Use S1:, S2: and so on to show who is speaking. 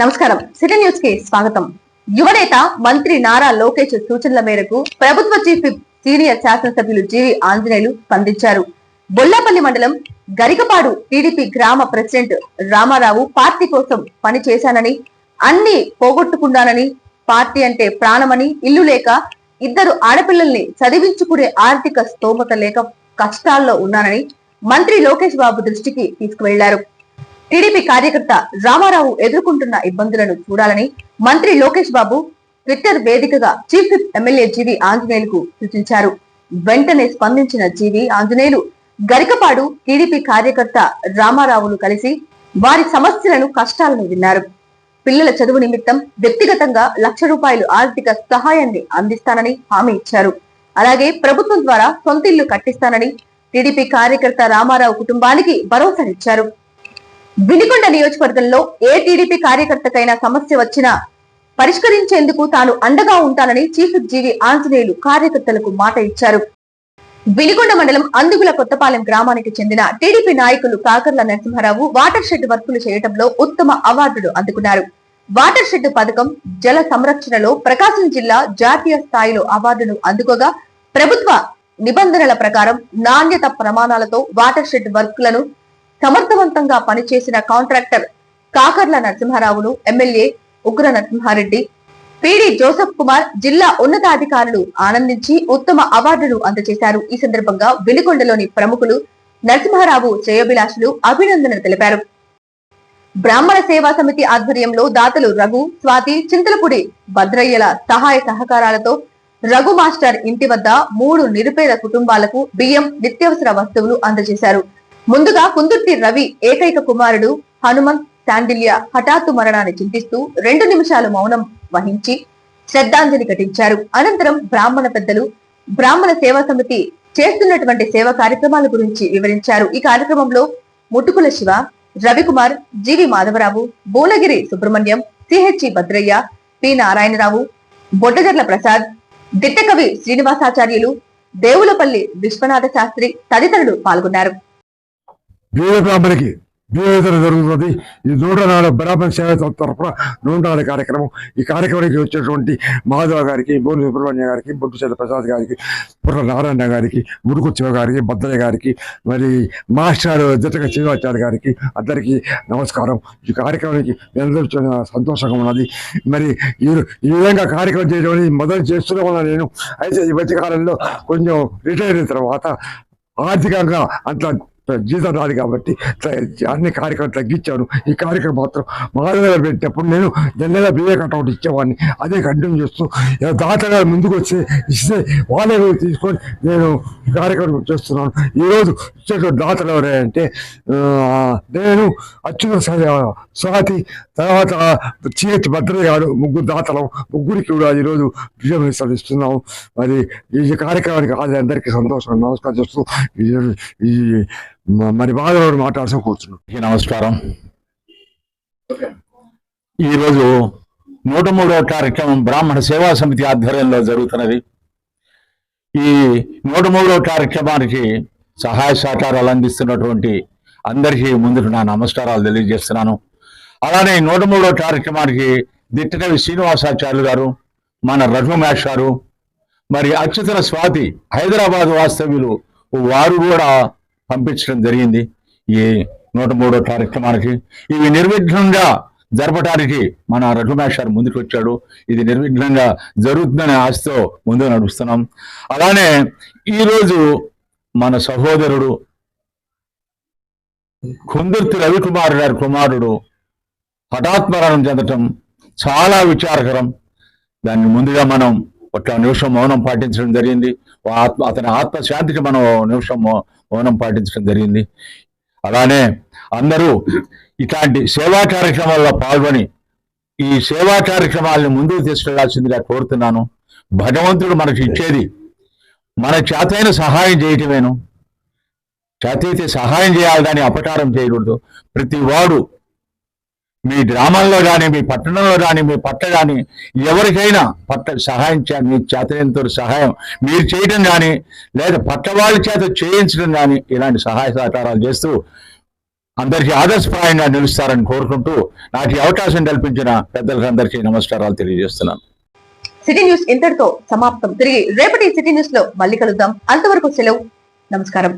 S1: నమస్కారం. సిటీ న్యూస్కి స్వాగతం యువనేత మంత్రి నారా లోకేష్ సూచనల మేరకు ప్రభుత్వ చీఫ్ సీనియర్ శాసనసభ్యులు జీవి ఆంజనేయులు స్పందించారు. బొల్లాపల్లి మండలం గరికపాడు టీడీపీ గ్రామ ప్రెసిడెంట్ రామారావు పార్టీ కోసం పని చేశానని అన్ని పోగొట్టుకున్నానని పార్టీ అంటే ప్రాణమని ఇల్లు లేక ఇద్దరు ఆడపిల్లల్ని చదివించుకునే ఆర్థిక స్తోమత లేక కష్టాల్లో ఉన్నానని మంత్రి లోకేష్ బాబు దృష్టికి తీసుకువెళ్ళారు. టీడీపీ కార్యకర్త రామారావు ఎదుర్కొంటున్న ఇబ్బందులను చూడాలని మంత్రి లోకేష్ బాబు ట్విట్టర్ వేదికగా చీఫ్ విప్ ఎమ్మెల్యే జీవి ఆంజనేయులకు సూచించారు. వెంటనే స్పందించిన జీవి ఆంజనేయులు గరికపాడు టీడీపీ కార్యకర్త రామారావును కలిసి వారి సమస్యలను కష్టాలను విన్నారు. పిల్లల చదువు నిమిత్తం వ్యక్తిగతంగా లక్ష రూపాయలు ఆర్థిక సహాయాన్ని అందిస్తానని హామీ ఇచ్చారు. అలాగే ప్రభుత్వం ద్వారా సొంత ఇల్లు కట్టిస్తానని టీడీపీ కార్యకర్త రామారావు కుటుంబానికి భరోసానిచ్చారు. వినికొండ నియోజకవర్గంలో ఏ టీడీపీ కార్యకర్తకైనా సమస్య వచ్చినా పరిష్కరించేందుకు తాను అండగా ఉంటానని చీఫ్ జీవి ఆంజనేయులు కార్యకర్తలకు మాట ఇచ్చారు. వినికొండ మండలం అందుగుల కొత్తపాలెం గ్రామానికి చెందిన టీడీపీ నాయకులు కాకర్ల నరసింహారావు వాటర్ షెడ్ వర్కులు చేయడంలో ఉత్తమ అవార్డులు అందుకున్నారు. వాటర్ షెడ్ పథకం జల సంరక్షణలో ప్రకాశం జిల్లా జాతీయ స్థాయిలో అవార్డును అందుకోగా ప్రభుత్వ నిబంధనల ప్రకారం నాణ్యత ప్రమాణాలతో వాటర్ షెడ్ వర్కులను సమర్థవంతంగా పనిచేసిన కాంట్రాక్టర్ కాకర్ల నరసింహారావును ఎమ్మెల్యే ఉగ్ర నరసింహారెడ్డి పిడి జోసఫ్ కుమార్ జిల్లా ఉన్నతాధికారులు ఆనందించి ఉత్తమ అవార్డును అందజేశారు. ఈ సందర్భంగా వెలిగొండలోని ప్రముఖులు నరసింహారావు శ్రేయోభిలాషులు అభినందనలు తెలిపారు. బ్రాహ్మణ సేవా సమితి ఆధ్వర్యంలో దాతలు రఘు స్వాతి చింతలపూడి భద్రయ్యల సహాయ సహకారాలతో రఘు మాస్టర్ ఇంటి వద్ద మూడు నిరుపేద కుటుంబాలకు బియ్యం నిత్యావసర వస్తువులు అందజేశారు. ముందుగా కుందుర్తి రవి ఏకైక కుమారుడు హనుమంత్ శాండిల్య హఠాత్తు మరణాన్ని చింతిస్తూ రెండు నిమిషాలు మౌనం వహించి శ్రద్ధాంజలి ఘటించారు. అనంతరం బ్రాహ్మణ పెద్దలు బ్రాహ్మణ సేవా సమితి చేస్తున్నటువంటి సేవా కార్యక్రమాల గురించి వివరించారు. ఈ కార్యక్రమంలో Muttukula Siva Ravikumar GV Madhavarao Bhuvanagiri Subrahmanyam CHE Bhadrayya P Narayanarao Boddajarla Prasad Dittakavi Srinivasacharyulu Devulapalli Viswanatha Sastri తదితరులు పాల్గొన్నారు.
S2: బీద బ్రాహ్మణికి బీదతర జరుగుతుంది ఈ నూట నాలుగు బ్రాహ్మణ సేవ తరఫున నూట నాలుగు కార్యక్రమం. ఈ కార్యక్రమానికి వచ్చినటువంటి మాధవ గారికి బోని సుబ్రహ్మణ్య గారికి బొట్టు చేత ప్రసాద్ గారికి పుర్ర నారాయణ గారికి మురుకు శివ గారికి బద్దయ్య గారికి మరి మాస్టర్ జతక శ్రీనివాచార్య గారికి అందరికీ నమస్కారం. ఈ కార్యక్రమానికి అందరూ సంతోషంగా ఉన్నది. మరి ఈ ఈ విధంగా కార్యక్రమం చేయడం మొదలు చేస్తూనే ఉన్నాను నేను. అయితే ఈ మధ్య కాలంలో కొంచెం రిటైర్ అయిన తర్వాత ఆర్థికంగా అంత జీతం రాదు కాబట్టి అన్ని కార్యక్రమం తగ్గించాను. ఈ కార్యక్రమం మాత్రం మహారాజు పెట్టేటప్పుడు నేను జనరల్గా నెల కట్అవుట్ ఇచ్చేవాడిని. అదే కంటిన్యూ చేస్తూ ఇక దాతగా ముందుకు వచ్చి ఇస్తే వాళ్ళే తీసుకొని నేను ఈ కార్యక్రమం చేస్తున్నాను. ఈరోజు ఇచ్చేటువంటి దాతలు ఎవరంటే నేను అచ్యుత స్వాతి తర్వాత చిహెచ్ భద్రయ్య గారు ముగ్గురు దాతలం ముగ్గురికి కూడా ఈరోజు విజయం సాధిస్తున్నాము మరి ఈ కార్యక్రమానికి అందరికీ సంతోషం. నమస్కారం చేస్తూ ఈ- మరి బాగా మాట్లాడుతూ కూర్చున్నాం
S3: అందరికీ నమస్కారం. ఈరోజు నూట మూడవ కార్యక్రమం బ్రాహ్మణ సేవా సమితి ఆధ్వర్యంలో జరుగుతున్నది. ఈ నూట మూడవ కార్యక్రమానికి సహాయ సహకారాలు అందిస్తున్నటువంటి అందరికీ ముందు నా నమస్కారాలు తెలియజేస్తున్నాను. అలానే నూట మూడవ కార్యక్రమానికి దిట్టకవి శ్రీనివాసాచార్యులు గారు మన రఘుమేష్ గారు మరి అచ్యుతన స్వాతి హైదరాబాద్ వాస్తవ్యులు వారు కూడా పంపించడం జరిగింది ఈ నూట మూడో కార్యక్రమానికి ఇవి నిర్విఘ్నంగా జరపటానికి మన రఘుమేష్ ముందుకు వచ్చాడు ఇది నిర్విఘ్నంగా జరుగుతుందనే ఆశతో ముందు నడుస్తున్నాం. అలానే ఈరోజు మన సహోదరుడు కుందుర్తి రవికుమార్ గారి కుమారుడు హఠాత్మరణం చెందటం చాలా విచారకరం. దాన్ని ముందుగా మనం ఒక నిమిషం మౌనం పాటించడం జరిగింది. ఆత్మ అతని ఆత్మశాంతికి మనం నిమిషం మౌనం పాటించడం జరిగింది. అలానే అందరూ ఇట్లాంటి సేవా కార్యక్రమాల్లో పాల్గొని ఈ సేవా కార్యక్రమాలను ముందుకు తీసుకెళ్ళాల్సిందిగా కోరుతున్నాను. భగవంతుడు మనకి ఇచ్చేది మన చేతైన సహాయం చేయటమేను. చేతైతే సహాయం చేయాలి అపకారం చేయకూడదు. ప్రతి వాడు మీ గ్రామంలో కానీ మీ పట్టణంలో కానీ మీ పట్ట కానీ ఎవరికైనా పట్ట సహాయం చే మీ చేతనంతో సహాయం మీరు చేయడం కానీ లేదా పట్టవాళ్ళ చేత చేయించడం కానీ ఇలాంటి సహాయ సహకారాలు చేస్తూ అందరికీ ఆదర్శప్రాయంగా నిలుస్తారని కోరుకుంటూ నాకు అవకాశం కల్పించిన పెద్దలకు అందరికీ నమస్కారాలు తెలియజేస్తున్నాను.
S1: సిటీ న్యూస్ ఇంతటితో సమాప్తం. తిరిగి రేపటి సిటీ న్యూస్లో మళ్ళీ కలుద్దాం. అంతవరకు సెలవు. నమస్కారం.